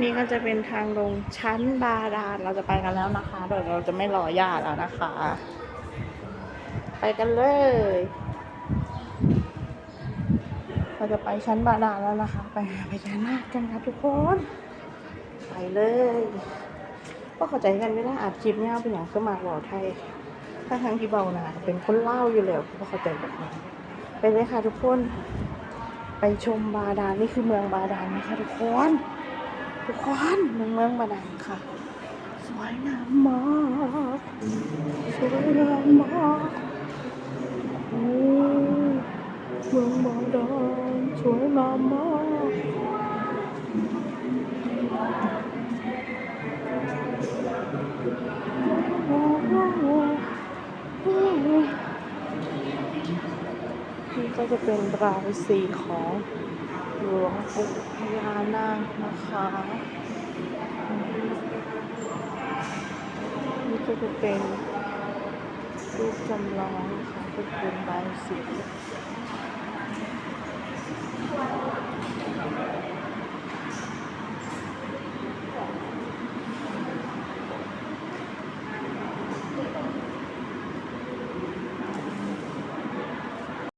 นี่ก็จะเป็นทางลงชั้นบาดาลเราจะไปกันแล้วนะคะเดี๋ยวเราจะไม่รอญาติแล้วนะคะ ไปกันเลย เราจะไปชั้นบาดาลแล้วนะคะ ไปหาพญานาคกันครับทุกคน ไปเลยก็เข้าใจกันไม่ได้อาจคลิปเนี่ยเป็นอย่างขึ้นมาบอกไทย ถ้าทางที่เบาหนาเป็นคนเล่าอยู่แล้วก็เข้าใจแบบนี้ไปเลยค่ะทุกคน ไปชมบาดาลนี่คือเมืองบาดาลนะคะทุกคน ทุกคนเมืองเมืองบันไดค่ะ สวยงามมากสวยงามมากโอ้เมืองบันไดสวยงามมาก ก็จะเป็นราวสีของหลวงปู่พญานาคนะคะนี่ก็จะเป็นรูปจำลองนะคะเป็นเป็นใบายสี